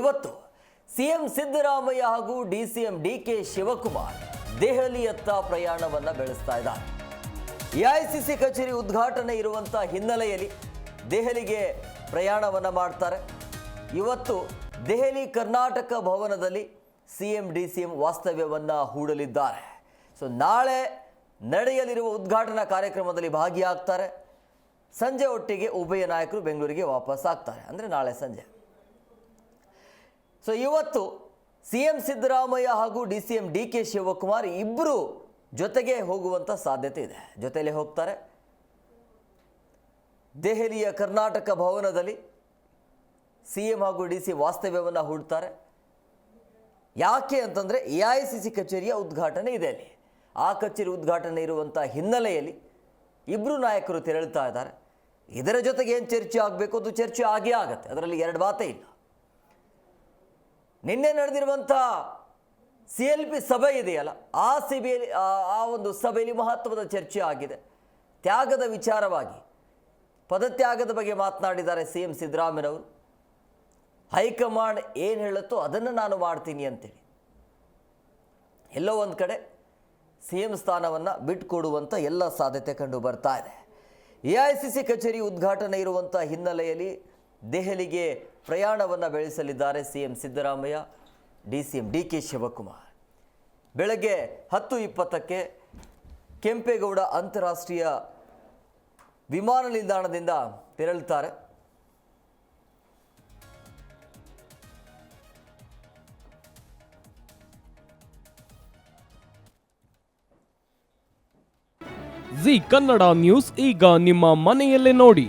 ಇವತ್ತು ಸಿಎಂ ಸಿದ್ದರಾಮಯ್ಯ ಹಾಗೂ D C M D K Shivakumar ದೆಹಲಿಯತ್ತ ಪ್ರಯಾಣವನ್ನು ಬೆಳೆಸ್ತಾ ಇದ್ದಾರೆ. ಎಐಸಿಸಿ ಕಚೇರಿ ಉದ್ಘಾಟನೆ ಇರುವಂಥ ಹಿನ್ನೆಲೆಯಲ್ಲಿ ದೆಹಲಿಗೆ ಪ್ರಯಾಣವನ್ನು ಮಾಡ್ತಾರೆ. ಇವತ್ತು ದೆಹಲಿ ಕರ್ನಾಟಕ ಭವನದಲ್ಲಿ C M D C M ವಾಸ್ತವ್ಯವನ್ನು ಹೂಡಲಿದ್ದಾರೆ. ಸೊ ನಾಳೆ ನಡೆಯಲಿರುವ ಉದ್ಘಾಟನಾ ಕಾರ್ಯಕ್ರಮದಲ್ಲಿ ಭಾಗಿಯಾಗ್ತಾರೆ. ಸಂಜೆ ಒಟ್ಟಿಗೆ ಉಭಯ ನಾಯಕರು ಬೆಂಗಳೂರಿಗೆ ವಾಪಸ್ ಆಗ್ತಾರೆ. ಅಂದರೆ ನಾಳೆ ಸಂಜೆ. ಸೊ ಇವತ್ತು ಸಿ ಎಂ ಸಿದ್ದರಾಮಯ್ಯ ಹಾಗೂ D C M D K Shivakumar ಇಬ್ಬರು ಜೊತೆಗೆ ಹೋಗುವಂಥ ಸಾಧ್ಯತೆ ಇದೆ. ಜೊತೆಯಲ್ಲಿ ಹೋಗ್ತಾರೆ. ದೆಹಲಿಯ ಕರ್ನಾಟಕ ಭವನದಲ್ಲಿ ಸಿ ಎಂ ಹಾಗೂ ಡಿ ಸಿ ವಾಸ್ತವ್ಯವನ್ನು ಹೂಡ್ತಾರೆ. ಯಾಕೆ ಅಂತಂದರೆ ಎ ಐ ಸಿ ಸಿ ಕಚೇರಿಯ ಉದ್ಘಾಟನೆ ಇದೆ ಅಲ್ಲಿ. ಆ ಕಚೇರಿ ಉದ್ಘಾಟನೆ ಇರುವಂಥ ಹಿನ್ನೆಲೆಯಲ್ಲಿ ಇಬ್ಬರು ನಾಯಕರು ತೆರಳುತ್ತಾ ಇದ್ದಾರೆ. ಇದರ ಜೊತೆಗೆ ಏನು ಚರ್ಚೆ ಆಗಬೇಕು ಅದು ಚರ್ಚೆ ಆಗೇ ಆಗುತ್ತೆ. ಅದರಲ್ಲಿ ಎರಡು ಮಾತೇ ಇಲ್ಲ. ನಿನ್ನೆ ನಡೆದಿರುವಂಥ ಸಿ ಎಲ್ ಪಿ ಸಭೆ ಇದೆಯಲ್ಲ, ಆ ಸಭೆಯಲ್ಲಿ, ಆ- ಒಂದು ಸಭೆಯಲ್ಲಿ ಮಹತ್ವದ ಚರ್ಚೆ ಆಗಿದೆ. ತ್ಯಾಗದ ವಿಚಾರವಾಗಿ ಪದತ್ಯಾಗದ ಬಗ್ಗೆ ಮಾತನಾಡಿದ್ದಾರೆ ಸಿ ಎಂ ಸಿದ್ದರಾಮಯ್ಯನವರು. ಹೈಕಮಾಂಡ್ ಏನು ಹೇಳುತ್ತೋ ಅದನ್ನು ನಾನು ಮಾಡ್ತೀನಿ ಅಂತೇಳಿ. ಎಲ್ಲೋ ಒಂದು ಕಡೆ ಸಿ ಎಂ ಸ್ಥಾನವನ್ನು ಬಿಟ್ಕೊಡುವಂಥ ಎಲ್ಲ ಸಾಧ್ಯತೆ ಕಂಡು ಬರ್ತಾ ಇದೆ. ಎ ಐ ಸಿ ಸಿ ಕಚೇರಿ ಉದ್ಘಾಟನೆ ಇರುವಂಥ ಹಿನ್ನೆಲೆಯಲ್ಲಿ ದೆಹಲಿಗೆ ಪ್ರಯಾಣವನ್ನು ಬೆಳೆಸಲಿದ್ದಾರೆ C M Siddaramaiah D C M D K Shivakumar. ಬೆಳಗ್ಗೆ ಹತ್ತು ಇಪ್ಪತ್ತಕ್ಕೆ ಕೆಂಪೇಗೌಡ ಅಂತಾರಾಷ್ಟ್ರೀಯ ವಿಮಾನ ನಿಲ್ದಾಣದಿಂದ ತೆರಳುತ್ತಾರೆ. ಜಿ ಕನ್ನಡ ನ್ಯೂಸ್ ಈಗ ನಿಮ್ಮ ಮನೆಯಲ್ಲೇ ನೋಡಿ.